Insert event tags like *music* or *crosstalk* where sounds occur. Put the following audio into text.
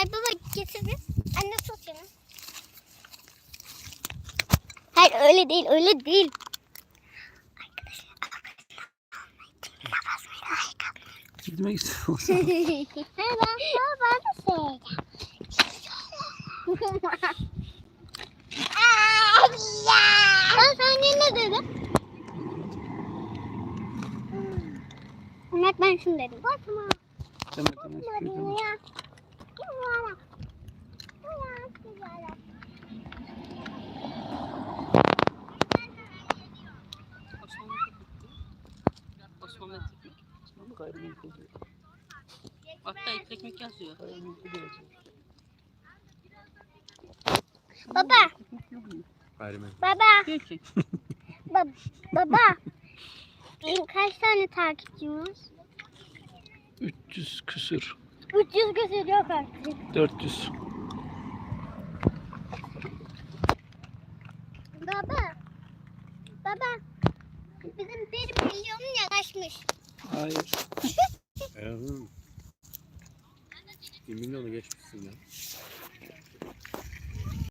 Ay baba getir bir. Anne tut şunu. Hayır öyle değil öyle değil. Gitmek *laughs* istiyorum. Hayır ben, ben de söyleyeceğim. Ben sana ne dedim? Mehmet ben şunu dedim. Bakma. tamam tamam. tamam. Ya. Kosmometrik. Gayrimenkul diyor. İpek ekmek yazıyor. Gayrimenkul diyor. Baba, Gayrimenkul. baba, ki baba. Benim kaç tane takipçim var? 300 küsür. 300 küsur yok artık. 400. Baba, baba. Bizim bir milyonun yaklaşmış. Hayır. Ee, Bir milyonu geçmişsin ya.